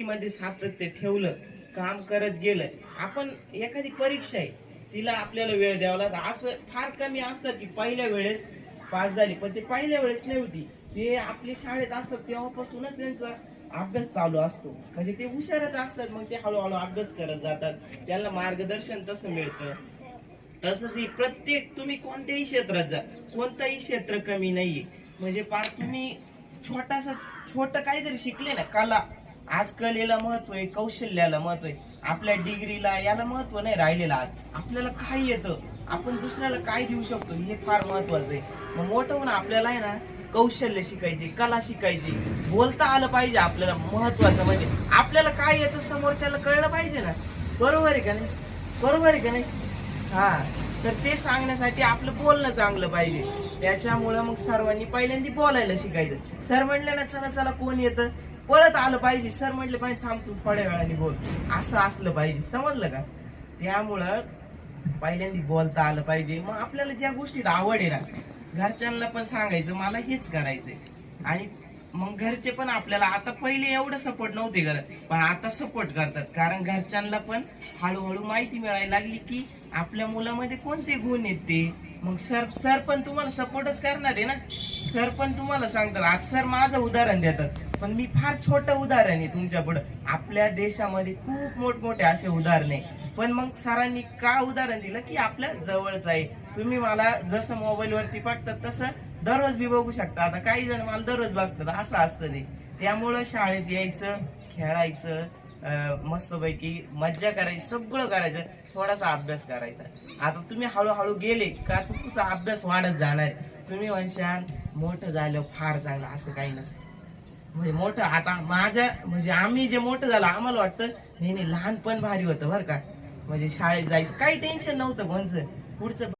मध्ये सातत्य ठेवलं काम करत गेलं. आपण एखादी परीक्षा आहे तिला आपल्याला वेळ द्यावा लागतो. असं फार कमी असतं की पहिल्या वेळेस पास झाली पण ते पहिल्या वेळेस नव्हती. ते आपल्या शाळेत असतात तेव्हापासूनच त्यांचा अभ्यास चालू असतो. म्हणजे ते हुशारच असतात मग ते हळूहळू अभ्यास करत जातात. त्यांना मार्गदर्शन तसं मिळतं. तसंच ही प्रत्येक तुम्ही कोणत्याही क्षेत्रात जा कोणताही क्षेत्र कमी नाहीये. म्हणजे पार तुम्ही छोटासा छोट काहीतरी शिकले ना कला आज कलेला महत्त्व आहे कौशल्याला महत्त्व आहे. आपल्या डिग्रीला याला महत्त्व नाही राहिलेलं आज. आपल्याला काय येतं. आपण दुसऱ्याला काय देऊ शकतो. हे फार महत्वाचं आहे. मग मोठं होणं आपल्याला आहे ना कौशल्य शिकायचे कला शिकायची. बोलता आलं पाहिजे आपल्याला महत्वाचं. म्हणजे आपल्याला काय येतं समोरच्याला कळलं पाहिजे ना. बरोबर आहे का नाही? बरोबर आहे का नाही? हा. तर ते सांगण्यासाठी आपलं बोलणं चांगलं पाहिजे. त्याच्यामुळं मग सर्वांनी पहिल्यांदा बोलायला शिकायचं. सर म्हणलं ना चला चला कोण येतं? पळत आलं पाहिजे. सर म्हटलं पाहिजे थांब तू थोड्या वेळाने बोल. असं असलं पाहिजे. समजलं का? त्यामुळं पहिल्यांदा बोलता आलं पाहिजे. मग आपल्याला ज्या गोष्टीत आवड आहे ना घरच्यांना पण सांगायचं मला हेच करायचंय. आणि मग घरचे पण आपल्याला आता पहिले एवढं सपोर्ट नव्हते करत पण आता सपोर्ट करतात. कारण घरच्यांना पण हळूहळू माहिती मिळायला लागली की आपल्या मुलामध्ये कोणते गुण आहेत ते. मग सर सर पण तुम्हाला सपोर्टच करणार आहे ना. सर पण तुम्हाला सांगतात आज सर माझं उदाहरण देतात. पण मी फार छोटं उदाहरण आहे तुमच्यापुढे. आपल्या देशामध्ये खूप मोठमोठे असे उदाहरण. आहे पण मग सरांनी का उदाहरण दिलं? की आपल्या जवळच आहे. तुम्ही मला जसं मोबाईलवरती बघतात तसं दररोज बी बघू शकता. आता काही जण मला दररोज बघतात असं असतं ते. त्यामुळं शाळेत यायचं खेळायचं मस्तपैकी मज्जा करायची सगळं करायचं थोडासा अभ्यास करायचा. आता तुम्ही हळूहळू गेले का तुमचा अभ्यास वाढत जाणार आहे. तुम्ही म्हणशान मोठं झालं फार चांगलं असं काही नसतं. म्हणजे मोठं आता माझ्या म्हणजे आम्ही जे मोठं झालं आम्हाला वाटतं नाही नाही लहानपण भारी होतं बरं का. म्हणजे शाळेत जायचं काही टेन्शन नव्हतं कोणचं. पुढचं